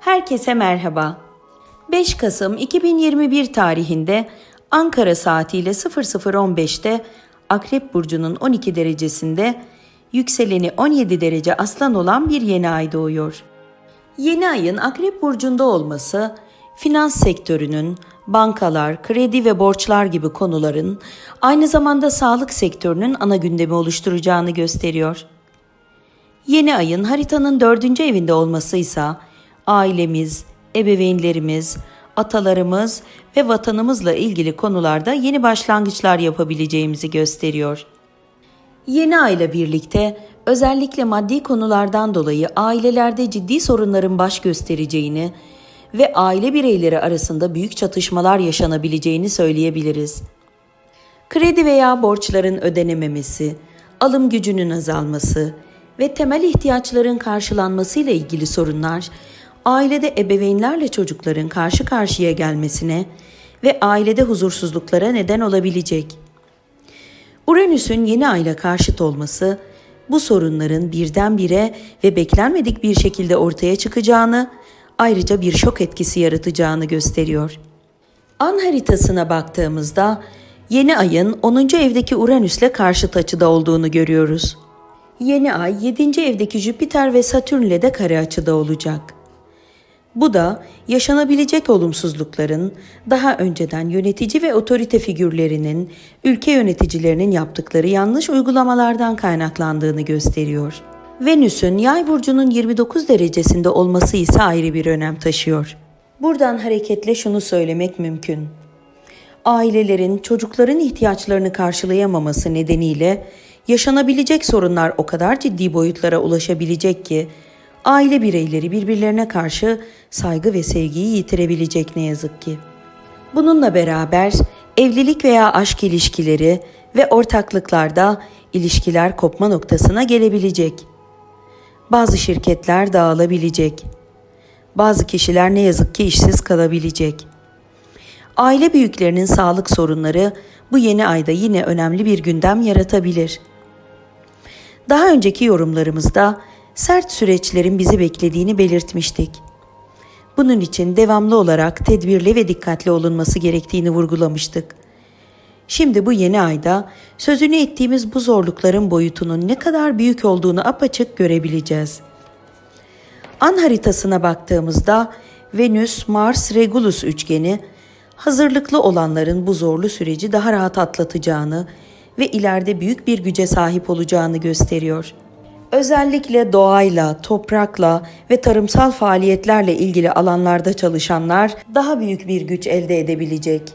Herkese merhaba. 5 Kasım 2021 tarihinde Ankara saatiyle 00.15'te Akrep Burcu'nun 12 derecesinde yükseleni 17 derece aslan olan bir yeni ay doğuyor. Yeni ayın Akrep Burcu'nda olması finans sektörünün, bankalar, kredi ve borçlar gibi konuların aynı zamanda sağlık sektörünün ana gündemi oluşturacağını gösteriyor. Yeni ayın haritanın dördüncü evinde olması ise ailemiz, ebeveynlerimiz, atalarımız ve vatanımızla ilgili konularda yeni başlangıçlar yapabileceğimizi gösteriyor. Yeni ayla birlikte özellikle maddi konulardan dolayı ailelerde ciddi sorunların baş göstereceğini ve aile bireyleri arasında büyük çatışmalar yaşanabileceğini söyleyebiliriz. Kredi veya borçların ödenememesi, alım gücünün azalması ve temel ihtiyaçların karşılanmasıyla ilgili sorunlar ailede ebeveynlerle çocukların karşı karşıya gelmesine ve ailede huzursuzluklara neden olabilecek. Uranüs'ün yeni ayla karşıt olması bu sorunların birdenbire ve beklenmedik bir şekilde ortaya çıkacağını, ayrıca bir şok etkisi yaratacağını gösteriyor. An haritasına baktığımızda yeni ayın 10. evdeki Uranüs'le karşıt açıda olduğunu görüyoruz. Yeni ay 7. evdeki Jüpiter ve Satürn'le de kare açıda olacak. Bu da yaşanabilecek olumsuzlukların daha önceden yönetici ve otorite figürlerinin, ülke yöneticilerinin yaptıkları yanlış uygulamalardan kaynaklandığını gösteriyor. Venüs'ün Yay burcunun 29 derecesinde olması ise ayrı bir önem taşıyor. Buradan hareketle şunu söylemek mümkün. Ailelerin çocukların ihtiyaçlarını karşılayamaması nedeniyle yaşanabilecek sorunlar o kadar ciddi boyutlara ulaşabilecek ki aile bireyleri birbirlerine karşı saygı ve sevgiyi yitirebilecek ne yazık ki. Bununla beraber evlilik veya aşk ilişkileri ve ortaklıklarda ilişkiler kopma noktasına gelebilecek. Bazı şirketler dağılabilecek. Bazı kişiler ne yazık ki işsiz kalabilecek. Aile büyüklerinin sağlık sorunları bu yeni ayda yine önemli bir gündem yaratabilir. Daha önceki yorumlarımızda sert süreçlerin bizi beklediğini belirtmiştik. Bunun için devamlı olarak tedbirli ve dikkatli olunması gerektiğini vurgulamıştık. Şimdi bu yeni ayda sözünü ettiğimiz bu zorlukların boyutunun ne kadar büyük olduğunu apaçık görebileceğiz. An haritasına baktığımızda Venüs-Mars-Regulus üçgeni hazırlıklı olanların bu zorlu süreci daha rahat atlatacağını ve ileride büyük bir güce sahip olacağını gösteriyor. Özellikle doğayla, toprakla ve tarımsal faaliyetlerle ilgili alanlarda çalışanlar daha büyük bir güç elde edebilecek.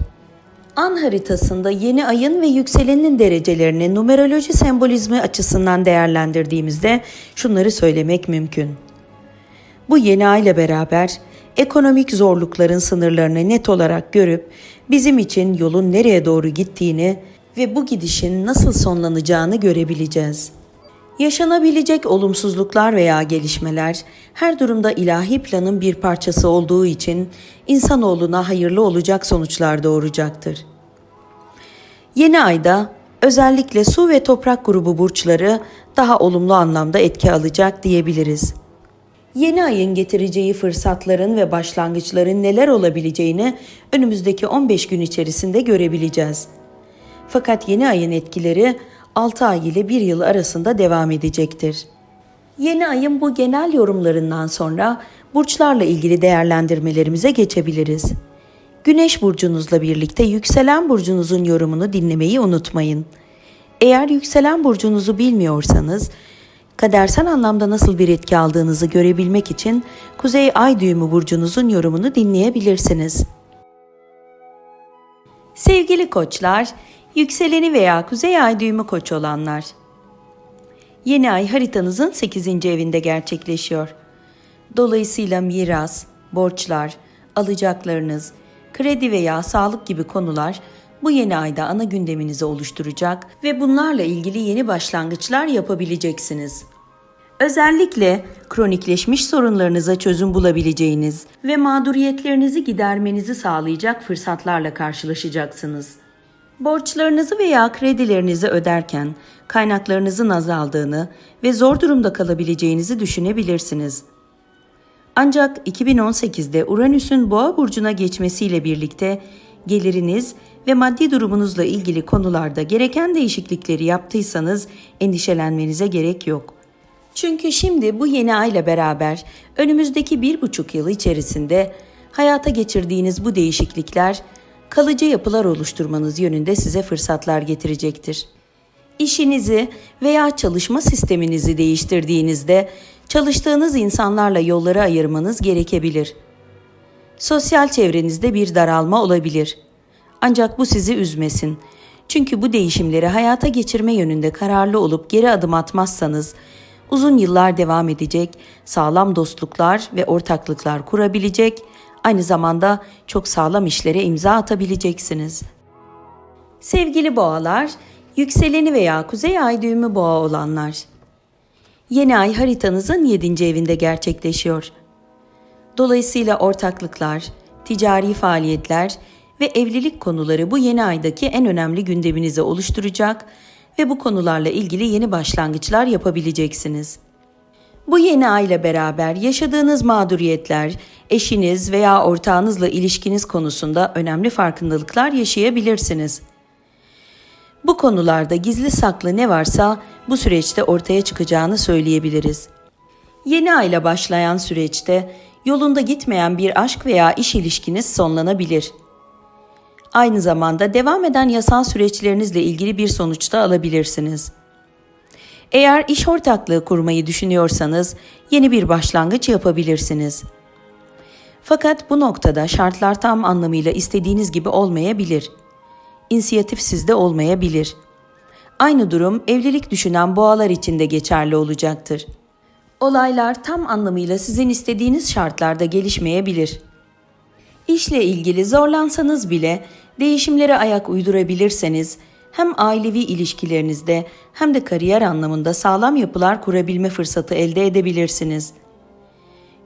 An haritasında yeni ayın ve yükselenin derecelerini numeroloji sembolizmi açısından değerlendirdiğimizde şunları söylemek mümkün. Bu yeni ay ile beraber ekonomik zorlukların sınırlarını net olarak görüp bizim için yolun nereye doğru gittiğini ve bu gidişin nasıl sonlanacağını görebileceğiz. Yaşanabilecek olumsuzluklar veya gelişmeler her durumda ilahi planın bir parçası olduğu için insanoğluna hayırlı olacak sonuçlar doğuracaktır. Yeni ayda özellikle su ve toprak grubu burçları daha olumlu anlamda etki alacak diyebiliriz. Yeni ayın getireceği fırsatların ve başlangıçların neler olabileceğini önümüzdeki 15 gün içerisinde görebileceğiz. Fakat yeni ayın etkileri 6 ay ile 1 yıl arasında devam edecektir. Yeni ayın bu genel yorumlarından sonra burçlarla ilgili değerlendirmelerimize geçebiliriz. Güneş burcunuzla birlikte yükselen burcunuzun yorumunu dinlemeyi unutmayın. Eğer yükselen burcunuzu bilmiyorsanız, kadersel anlamda nasıl bir etki aldığınızı görebilmek için Kuzey Ay düğümü burcunuzun yorumunu dinleyebilirsiniz. Sevgili koçlar, Yükseleni veya kuzey ay düğümü koç olanlar. Yeni ay haritanızın 8. evinde gerçekleşiyor. Dolayısıyla miras, borçlar, alacaklarınız, kredi veya sağlık gibi konular bu yeni ayda ana gündeminizi oluşturacak ve bunlarla ilgili yeni başlangıçlar yapabileceksiniz. Özellikle kronikleşmiş sorunlarınıza çözüm bulabileceğiniz ve mağduriyetlerinizi gidermenizi sağlayacak fırsatlarla karşılaşacaksınız. Borçlarınızı veya kredilerinizi öderken kaynaklarınızın azaldığını ve zor durumda kalabileceğinizi düşünebilirsiniz. Ancak 2018'de Uranüs'ün Boğa burcuna geçmesiyle birlikte geliriniz ve maddi durumunuzla ilgili konularda gereken değişiklikleri yaptıysanız endişelenmenize gerek yok. Çünkü şimdi bu yeni ayla beraber önümüzdeki bir buçuk yıl içerisinde hayata geçirdiğiniz bu değişiklikler kalıcı yapılar oluşturmanız yönünde size fırsatlar getirecektir. İşinizi veya çalışma sisteminizi değiştirdiğinizde çalıştığınız insanlarla yolları ayırmanız gerekebilir. Sosyal çevrenizde bir daralma olabilir. Ancak bu sizi üzmesin. Çünkü bu değişimleri hayata geçirme yönünde kararlı olup geri adım atmazsanız uzun yıllar devam edecek, sağlam dostluklar ve ortaklıklar kurabilecek, aynı zamanda çok sağlam işlere imza atabileceksiniz. Sevgili boğalar, yükseleni veya kuzey ay düğümü boğa olanlar. Yeni ay haritanızın 7. evinde gerçekleşiyor. Dolayısıyla ortaklıklar, ticari faaliyetler ve evlilik konuları bu yeni aydaki en önemli gündeminizi oluşturacak ve bu konularla ilgili yeni başlangıçlar yapabileceksiniz. Bu yeni ayla beraber yaşadığınız mağduriyetler, eşiniz veya ortağınızla ilişkiniz konusunda önemli farkındalıklar yaşayabilirsiniz. Bu konularda gizli saklı ne varsa bu süreçte ortaya çıkacağını söyleyebiliriz. Yeni ayla başlayan süreçte yolunda gitmeyen bir aşk veya iş ilişkiniz sonlanabilir. Aynı zamanda devam eden yasal süreçlerinizle ilgili bir sonuçta alabilirsiniz. Eğer iş ortaklığı kurmayı düşünüyorsanız yeni bir başlangıç yapabilirsiniz. Fakat bu noktada şartlar tam anlamıyla istediğiniz gibi olmayabilir. İnisiyatif sizde olmayabilir. Aynı durum evlilik düşünen boğalar için de geçerli olacaktır. Olaylar tam anlamıyla sizin istediğiniz şartlarda gelişmeyebilir. İşle ilgili zorlansanız bile değişimlere ayak uydurabilirseniz hem ailevi ilişkilerinizde hem de kariyer anlamında sağlam yapılar kurabilme fırsatı elde edebilirsiniz.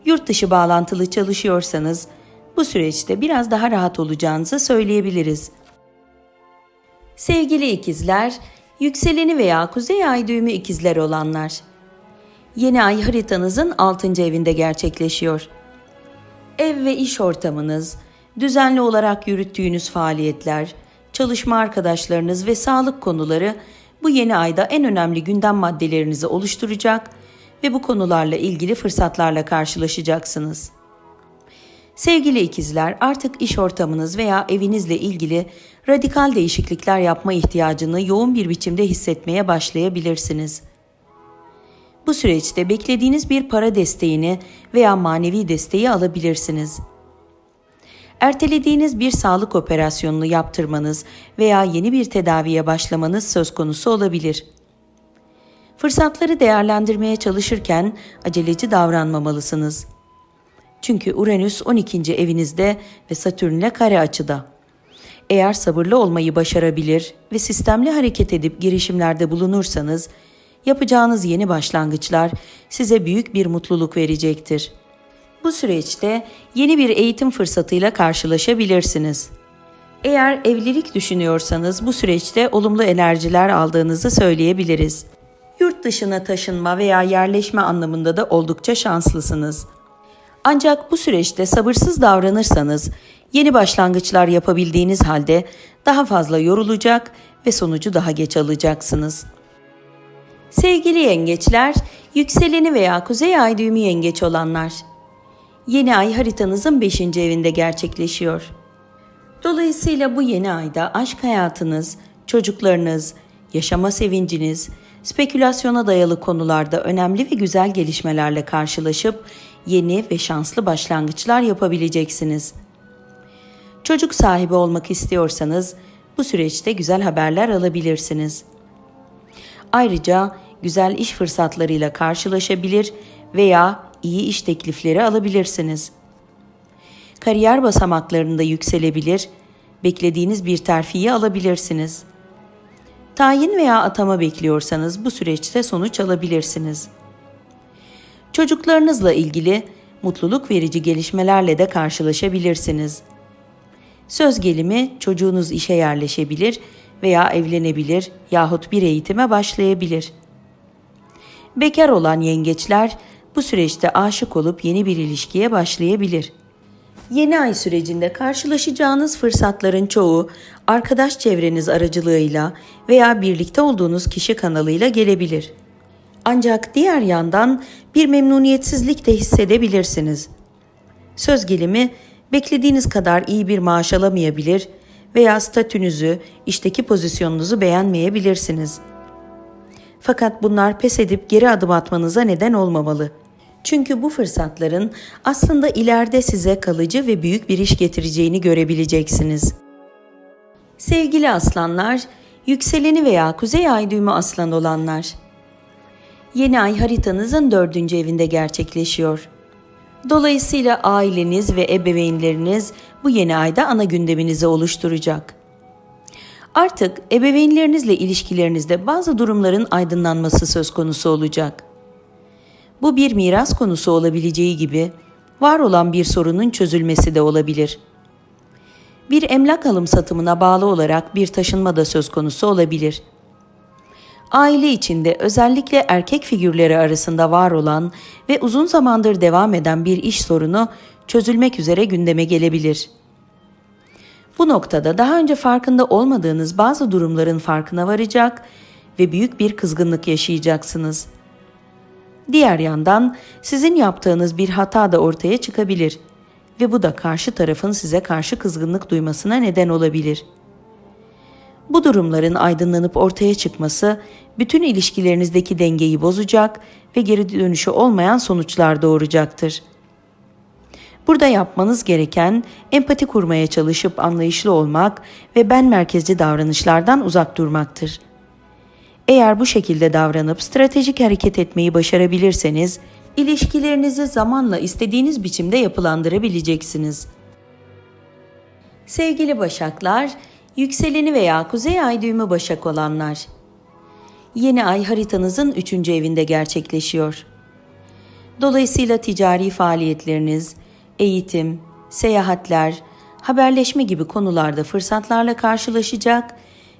Yurt dışı bağlantılı çalışıyorsanız bu süreçte biraz daha rahat olacağınızı söyleyebiliriz. Sevgili ikizler, yükseleni veya kuzey ay düğümü ikizler olanlar. Yeni ay haritanızın 6. evinde gerçekleşiyor. Ev ve iş ortamınız, düzenli olarak yürüttüğünüz faaliyetler, çalışma arkadaşlarınız ve sağlık konuları bu yeni ayda en önemli gündem maddelerinizi oluşturacak ve bu konularla ilgili fırsatlarla karşılaşacaksınız. Sevgili ikizler, artık iş ortamınız veya evinizle ilgili radikal değişiklikler yapma ihtiyacını yoğun bir biçimde hissetmeye başlayabilirsiniz. Bu süreçte beklediğiniz bir para desteğini veya manevi desteği alabilirsiniz. Ertelediğiniz bir sağlık operasyonunu yaptırmanız veya yeni bir tedaviye başlamanız söz konusu olabilir. Fırsatları değerlendirmeye çalışırken aceleci davranmamalısınız. Çünkü Uranüs 12. evinizde ve Satürn'le kare açıda. Eğer sabırlı olmayı başarabilir ve sistemli hareket edip girişimlerde bulunursanız, yapacağınız yeni başlangıçlar size büyük bir mutluluk verecektir. Bu süreçte yeni bir eğitim fırsatıyla karşılaşabilirsiniz. Eğer evlilik düşünüyorsanız bu süreçte olumlu enerjiler aldığınızı söyleyebiliriz. Yurt dışına taşınma veya yerleşme anlamında da oldukça şanslısınız. Ancak bu süreçte sabırsız davranırsanız yeni başlangıçlar yapabildiğiniz halde daha fazla yorulacak ve sonucu daha geç alacaksınız. Sevgili yengeçler, yükseleni veya kuzey ay düğümü yengeç olanlar. Yeni ay haritanızın 5. evinde gerçekleşiyor. Dolayısıyla bu yeni ayda aşk hayatınız, çocuklarınız, yaşama sevinciniz, spekülasyona dayalı konularda önemli ve güzel gelişmelerle karşılaşıp yeni ve şanslı başlangıçlar yapabileceksiniz. Çocuk sahibi olmak istiyorsanız bu süreçte güzel haberler alabilirsiniz. Ayrıca güzel iş fırsatlarıyla karşılaşabilir veya iyi iş teklifleri alabilirsiniz. Kariyer basamaklarında yükselebilir, beklediğiniz bir terfiyi alabilirsiniz. Tayin veya atama bekliyorsanız bu süreçte sonuç alabilirsiniz. Çocuklarınızla ilgili mutluluk verici gelişmelerle de karşılaşabilirsiniz. Söz gelimi çocuğunuz işe yerleşebilir veya evlenebilir yahut bir eğitime başlayabilir. Bekar olan yengeçler bu süreçte aşık olup yeni bir ilişkiye başlayabilir. Yeni ay sürecinde karşılaşacağınız fırsatların çoğu arkadaş çevreniz aracılığıyla veya birlikte olduğunuz kişi kanalıyla gelebilir. Ancak diğer yandan bir memnuniyetsizlik de hissedebilirsiniz. Söz gelimi beklediğiniz kadar iyi bir maaş alamayabilir veya statünüzü, işteki pozisyonunuzu beğenmeyebilirsiniz. Fakat bunlar pes edip geri adım atmanıza neden olmamalı. Çünkü bu fırsatların aslında ileride size kalıcı ve büyük bir iş getireceğini görebileceksiniz. Sevgili aslanlar, yükseleni veya kuzey ay düğümü aslan olanlar. Yeni ay haritanızın dördüncü evinde gerçekleşiyor. Dolayısıyla aileniz ve ebeveynleriniz bu yeni ayda ana gündeminizi oluşturacak. Artık ebeveynlerinizle ilişkilerinizde bazı durumların aydınlanması söz konusu olacak. Bu bir miras konusu olabileceği gibi var olan bir sorunun çözülmesi de olabilir. Bir emlak alım satımına bağlı olarak bir taşınma da söz konusu olabilir.'' aile içinde özellikle erkek figürleri arasında var olan ve uzun zamandır devam eden bir iş sorunu çözülmek üzere gündeme gelebilir. Bu noktada daha önce farkında olmadığınız bazı durumların farkına varacak ve büyük bir kızgınlık yaşayacaksınız. Diğer yandan sizin yaptığınız bir hata da ortaya çıkabilir ve bu da karşı tarafın size karşı kızgınlık duymasına neden olabilir.'' Bu durumların aydınlanıp ortaya çıkması bütün ilişkilerinizdeki dengeyi bozacak ve geri dönüşü olmayan sonuçlar doğuracaktır. Burada yapmanız gereken empati kurmaya çalışıp anlayışlı olmak ve ben merkezci davranışlardan uzak durmaktır. Eğer bu şekilde davranıp stratejik hareket etmeyi başarabilirseniz, ilişkilerinizi zamanla istediğiniz biçimde yapılandırabileceksiniz. Sevgili Başaklar, Yükseleni veya kuzey ay düğümü başak olanlar. Yeni ay haritanızın üçüncü evinde gerçekleşiyor. Dolayısıyla ticari faaliyetleriniz, eğitim, seyahatler, haberleşme gibi konularda fırsatlarla karşılaşacak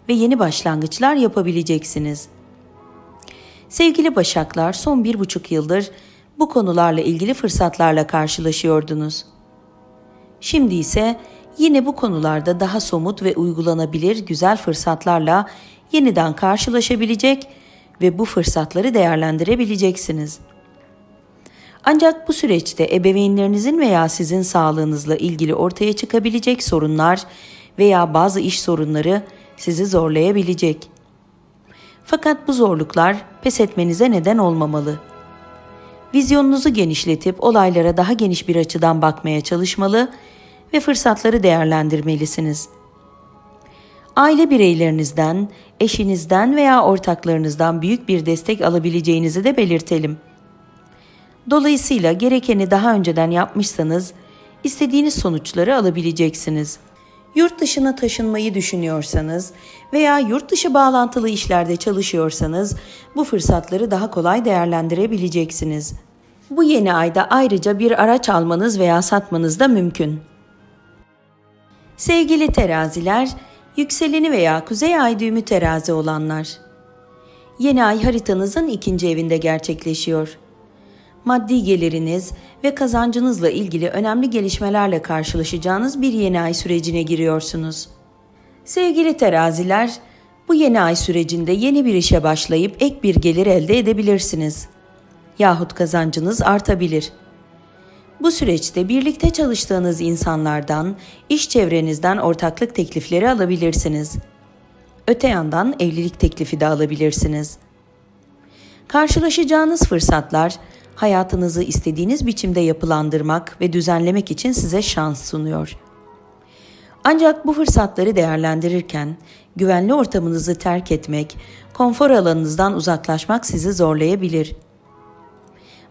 ve yeni başlangıçlar yapabileceksiniz. Sevgili Başaklar son bir buçuk yıldır bu konularla ilgili fırsatlarla karşılaşıyordunuz. Şimdi ise yine bu konularda daha somut ve uygulanabilir güzel fırsatlarla yeniden karşılaşabilecek ve bu fırsatları değerlendirebileceksiniz. Ancak bu süreçte ebeveynlerinizin veya sizin sağlığınızla ilgili ortaya çıkabilecek sorunlar veya bazı iş sorunları sizi zorlayabilecek. Fakat bu zorluklar pes etmenize neden olmamalı. Vizyonunuzu genişletip olaylara daha geniş bir açıdan bakmaya çalışmalı ve fırsatları değerlendirmelisiniz. Aile bireylerinizden, eşinizden veya ortaklarınızdan büyük bir destek alabileceğinizi de belirtelim. Dolayısıyla gerekeni daha önceden yapmışsanız istediğiniz sonuçları alabileceksiniz. Yurt dışına taşınmayı düşünüyorsanız veya yurt dışı bağlantılı işlerde çalışıyorsanız bu fırsatları daha kolay değerlendirebileceksiniz. Bu yeni ayda ayrıca bir araç almanız veya satmanız da mümkün. Sevgili teraziler, yükseleni veya kuzey ay düğümü terazi olanlar. Yeni ay haritanızın ikinci evinde gerçekleşiyor. Maddi geliriniz ve kazancınızla ilgili önemli gelişmelerle karşılaşacağınız bir yeni ay sürecine giriyorsunuz. Sevgili teraziler, bu yeni ay sürecinde yeni bir işe başlayıp ek bir gelir elde edebilirsiniz. Yahut kazancınız artabilir.'' Bu süreçte birlikte çalıştığınız insanlardan, iş çevrenizden ortaklık teklifleri alabilirsiniz. Öte yandan evlilik teklifi de alabilirsiniz. Karşılaşacağınız fırsatlar hayatınızı istediğiniz biçimde yapılandırmak ve düzenlemek için size şans sunuyor. Ancak bu fırsatları değerlendirirken güvenli ortamınızı terk etmek, konfor alanınızdan uzaklaşmak sizi zorlayabilir.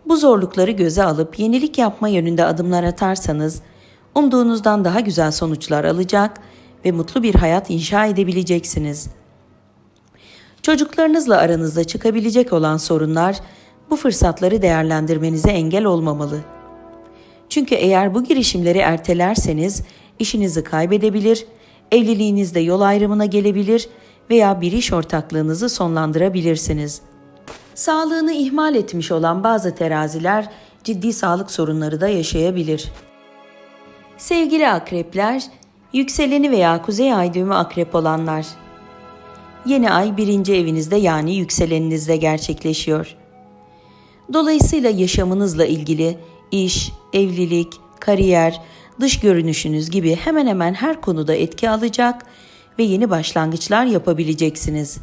Bu zorlukları göze alıp yenilik yapma yönünde adımlar atarsanız umduğunuzdan daha güzel sonuçlar alacak ve mutlu bir hayat inşa edebileceksiniz. Çocuklarınızla aranızda çıkabilecek olan sorunlar bu fırsatları değerlendirmenize engel olmamalı. Çünkü eğer bu girişimleri ertelerseniz işinizi kaybedebilir, evliliğinizde yol ayrımına gelebilir veya bir iş ortaklığınızı sonlandırabilirsiniz.'' Sağlığını ihmal etmiş olan bazı teraziler ciddi sağlık sorunları da yaşayabilir. Sevgili akrepler, yükseleni veya kuzey ay düğümü akrep olanlar. Yeni ay birinci evinizde yani yükseleninizde gerçekleşiyor. Dolayısıyla yaşamınızla ilgili iş, evlilik, kariyer, dış görünüşünüz gibi hemen hemen her konuda etki alacak ve yeni başlangıçlar yapabileceksiniz.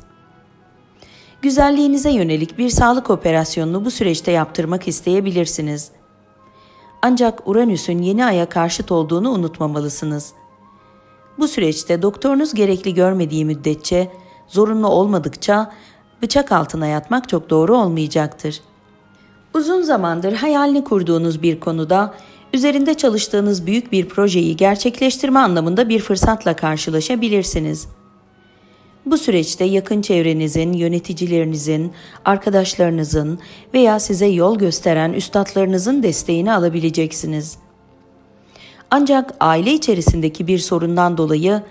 Güzelliğinize yönelik bir sağlık operasyonunu bu süreçte yaptırmak isteyebilirsiniz. Ancak Uranüs'ün yeni aya karşıt olduğunu unutmamalısınız. Bu süreçte doktorunuz gerekli görmediği müddetçe, zorunlu olmadıkça bıçak altına yatmak çok doğru olmayacaktır. Uzun zamandır hayalini kurduğunuz bir konuda üzerinde çalıştığınız büyük bir projeyi gerçekleştirme anlamında bir fırsatla karşılaşabilirsiniz. Bu süreçte yakın çevrenizin, yöneticilerinizin, arkadaşlarınızın veya size yol gösteren üstadlarınızın desteğini alabileceksiniz. Ancak aile içerisindeki bir sorundan dolayı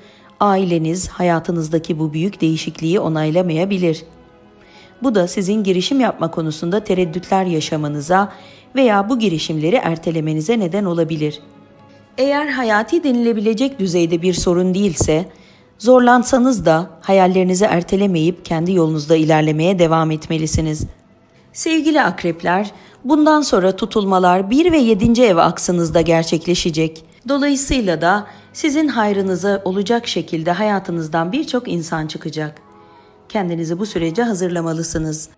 aileniz hayatınızdaki bu büyük değişikliği onaylamayabilir. Bu da sizin girişim yapma konusunda tereddütler yaşamanıza veya bu girişimleri ertelemenize neden olabilir. Eğer hayati denilebilecek düzeyde bir sorun değilse, zorlansanız da hayallerinizi ertelemeyip kendi yolunuzda ilerlemeye devam etmelisiniz. Sevgili akrepler, bundan sonra tutulmalar 1 ve 7. ev aksınızda gerçekleşecek. Dolayısıyla da sizin hayrınıza olacak şekilde hayatınızdan birçok insan çıkacak. Kendinizi bu sürece hazırlamalısınız.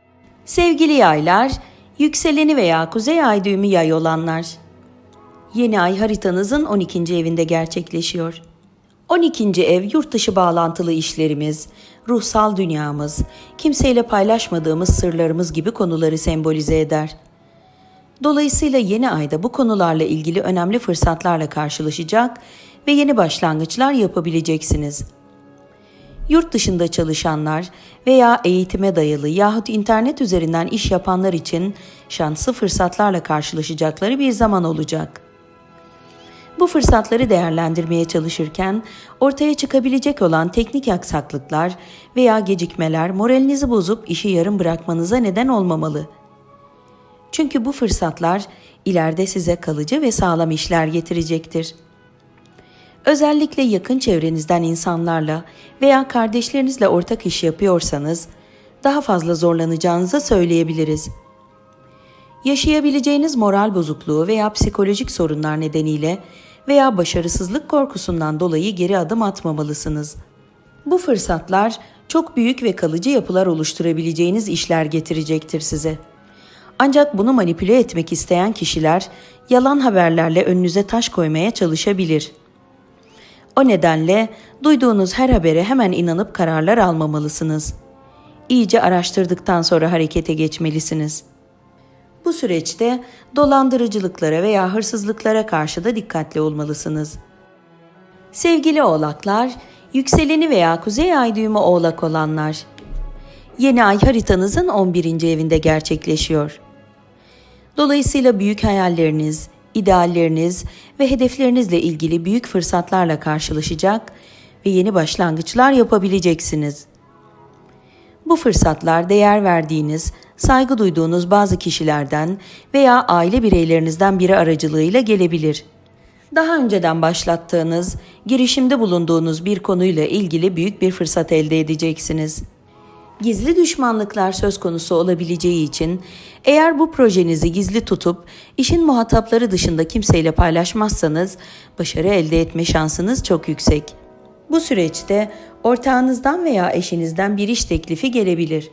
Sevgili yaylar, yükseleni veya kuzey ay düğümü yay olanlar. Yeni ay haritanızın 12. evinde gerçekleşiyor. 12. ev yurt dışı bağlantılı işlerimiz, ruhsal dünyamız, kimseyle paylaşmadığımız sırlarımız gibi konuları sembolize eder. Dolayısıyla yeni ayda bu konularla ilgili önemli fırsatlarla karşılaşacak ve yeni başlangıçlar yapabileceksiniz. Yurt dışında çalışanlar veya eğitime dayalı yahut internet üzerinden iş yapanlar için şanslı fırsatlarla karşılaşacakları bir zaman olacak. Bu fırsatları değerlendirmeye çalışırken ortaya çıkabilecek olan teknik aksaklıklar veya gecikmeler moralinizi bozup işi yarım bırakmanıza neden olmamalı. Çünkü bu fırsatlar ileride size kalıcı ve sağlam işler getirecektir. Özellikle yakın çevrenizden insanlarla veya kardeşlerinizle ortak iş yapıyorsanız daha fazla zorlanacağınızı söyleyebiliriz. Yaşayabileceğiniz moral bozukluğu veya psikolojik sorunlar nedeniyle veya başarısızlık korkusundan dolayı geri adım atmamalısınız. Bu fırsatlar çok büyük ve kalıcı yapılar oluşturabileceğiniz işler getirecektir size. Ancak bunu manipüle etmek isteyen kişiler yalan haberlerle önünüze taş koymaya çalışabilir. O nedenle duyduğunuz her habere hemen inanıp kararlar almamalısınız. İyice araştırdıktan sonra harekete geçmelisiniz.'' Bu süreçte dolandırıcılıklara veya hırsızlıklara karşı da dikkatli olmalısınız. Sevgili oğlaklar, yükseleni veya kuzey ay düğümü oğlak olanlar. Yeni ay haritanızın 11. evinde gerçekleşiyor. Dolayısıyla büyük hayalleriniz, idealleriniz ve hedeflerinizle ilgili büyük fırsatlarla karşılaşacak ve yeni başlangıçlar yapabileceksiniz. Bu fırsatlar değer verdiğiniz, saygı duyduğunuz bazı kişilerden veya aile bireylerinizden biri aracılığıyla gelebilir. Daha önceden başlattığınız, girişimde bulunduğunuz bir konuyla ilgili büyük bir fırsat elde edeceksiniz. Gizli düşmanlıklar söz konusu olabileceği için eğer bu projenizi gizli tutup işin muhatapları dışında kimseyle paylaşmazsanız başarı elde etme şansınız çok yüksek. Bu süreçte ortağınızdan veya eşinizden bir iş teklifi gelebilir.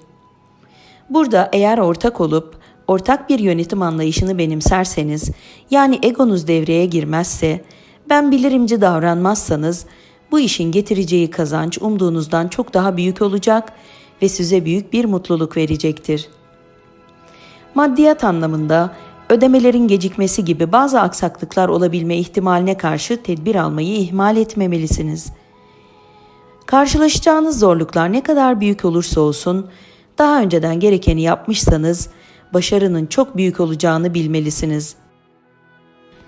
Burada eğer ortak olup ortak bir yönetim anlayışını benimserseniz, yani egonuz devreye girmezse, ben bilirimci davranmazsanız bu işin getireceği kazanç umduğunuzdan çok daha büyük olacak ve size büyük bir mutluluk verecektir. Maddiyat anlamında ödemelerin gecikmesi gibi bazı aksaklıklar olabilme ihtimaline karşı tedbir almayı ihmal etmemelisiniz. Karşılaşacağınız zorluklar ne kadar büyük olursa olsun, daha önceden gerekeni yapmışsanız başarının çok büyük olacağını bilmelisiniz.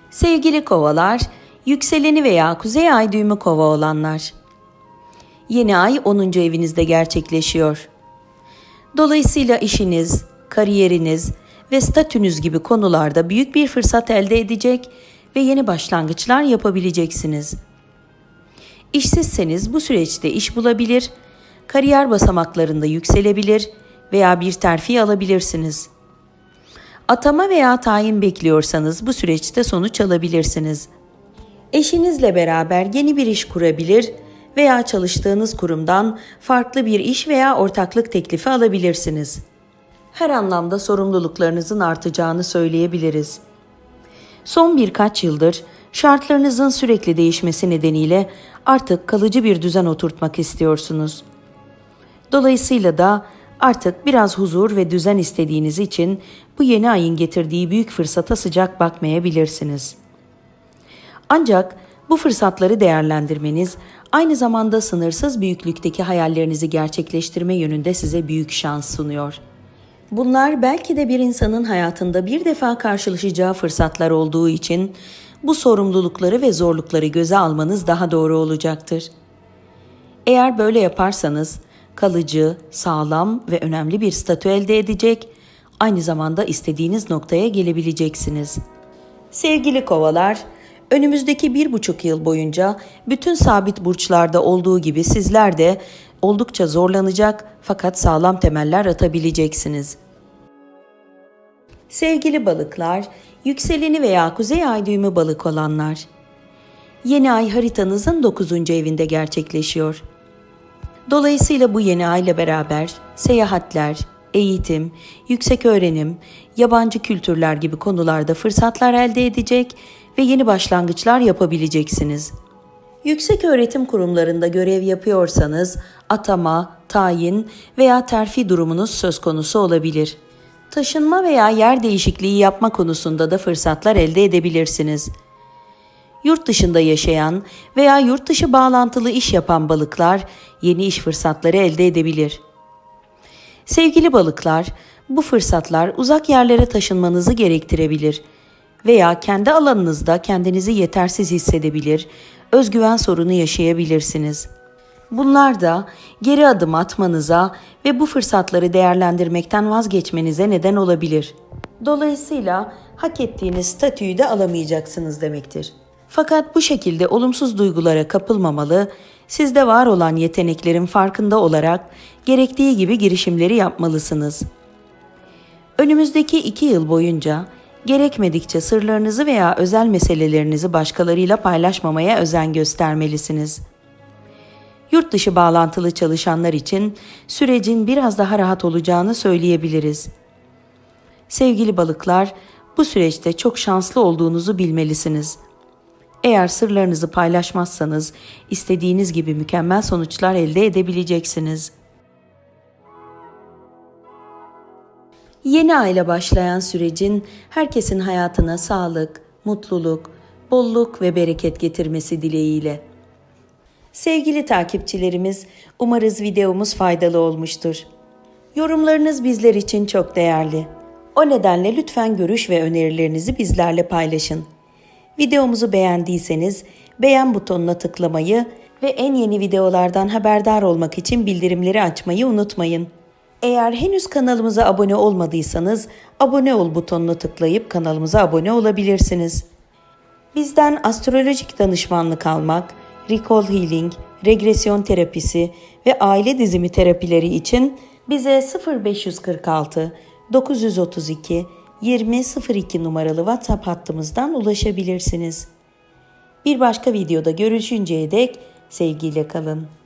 Sevgili kovalar, yükseleni veya kuzey ay düğümü kova olanlar. Yeni ay 10. evinizde gerçekleşiyor. Dolayısıyla işiniz, kariyeriniz ve statünüz gibi konularda büyük bir fırsat elde edecek ve yeni başlangıçlar yapabileceksiniz. İşsizseniz bu süreçte iş bulabilir, kariyer basamaklarında yükselebilir veya bir terfi alabilirsiniz. Atama veya tayin bekliyorsanız bu süreçte sonuç alabilirsiniz. Eşinizle beraber yeni bir iş kurabilir veya çalıştığınız kurumdan farklı bir iş veya ortaklık teklifi alabilirsiniz. Her anlamda sorumluluklarınızın artacağını söyleyebiliriz. Son birkaç yıldır şartlarınızın sürekli değişmesi nedeniyle artık kalıcı bir düzen oturtmak istiyorsunuz. Dolayısıyla da artık biraz huzur ve düzen istediğiniz için bu yeni ayın getirdiği büyük fırsata sıcak bakmayabilirsiniz. Ancak bu fırsatları değerlendirmeniz aynı zamanda sınırsız büyüklükteki hayallerinizi gerçekleştirme yönünde size büyük şans sunuyor. Bunlar belki de bir insanın hayatında bir defa karşılaşacağı fırsatlar olduğu için bu sorumlulukları ve zorlukları göze almanız daha doğru olacaktır. Eğer böyle yaparsanız kalıcı, sağlam ve önemli bir statü elde edecek, aynı zamanda istediğiniz noktaya gelebileceksiniz. Sevgili kovalar, önümüzdeki bir buçuk yıl boyunca bütün sabit burçlarda olduğu gibi sizler de oldukça zorlanacak fakat sağlam temeller atabileceksiniz. Sevgili balıklar, yükseleni veya kuzey ay düğümü balık olanlar. Yeni ay haritanızın 9. evinde gerçekleşiyor. Dolayısıyla bu yeni ay ile beraber seyahatler, eğitim, yüksek öğrenim, yabancı kültürler gibi konularda fırsatlar elde edecek ve yeni başlangıçlar yapabileceksiniz. Yüksek öğretim kurumlarında görev yapıyorsanız atama, tayin veya terfi durumunuz söz konusu olabilir. Taşınma veya yer değişikliği yapma konusunda da fırsatlar elde edebilirsiniz. Yurt dışında yaşayan veya yurt dışı bağlantılı iş yapan balıklar yeni iş fırsatları elde edebilir. Sevgili balıklar, bu fırsatlar uzak yerlere taşınmanızı gerektirebilir veya kendi alanınızda kendinizi yetersiz hissedebilir, özgüven sorunu yaşayabilirsiniz. Bunlar da geri adım atmanıza ve bu fırsatları değerlendirmekten vazgeçmenize neden olabilir. Dolayısıyla hak ettiğiniz statüyü de alamayacaksınız demektir. Fakat bu şekilde olumsuz duygulara kapılmamalı, sizde var olan yeteneklerin farkında olarak gerektiği gibi girişimleri yapmalısınız. Önümüzdeki iki yıl boyunca gerekmedikçe sırlarınızı veya özel meselelerinizi başkalarıyla paylaşmamaya özen göstermelisiniz. Yurt dışı bağlantılı çalışanlar için sürecin biraz daha rahat olacağını söyleyebiliriz. Sevgili balıklar, bu süreçte çok şanslı olduğunuzu bilmelisiniz. Eğer sırlarınızı paylaşmazsanız istediğiniz gibi mükemmel sonuçlar elde edebileceksiniz. Yeni aile başlayan sürecin herkesin hayatına sağlık, mutluluk, bolluk ve bereket getirmesi dileğiyle. Sevgili takipçilerimiz, umarız videomuz faydalı olmuştur. Yorumlarınız bizler için çok değerli. O nedenle lütfen görüş ve önerilerinizi bizlerle paylaşın. Videomuzu beğendiyseniz beğen butonuna tıklamayı ve en yeni videolardan haberdar olmak için bildirimleri açmayı unutmayın. Eğer henüz kanalımıza abone olmadıysanız abone ol butonuna tıklayıp kanalımıza abone olabilirsiniz. Bizden astrolojik danışmanlık almak, recall healing, regresyon terapisi ve aile dizimi terapileri için bize 0546 932 2002 numaralı WhatsApp hattımızdan ulaşabilirsiniz. Bir başka videoda görüşünceye dek sevgiyle kalın.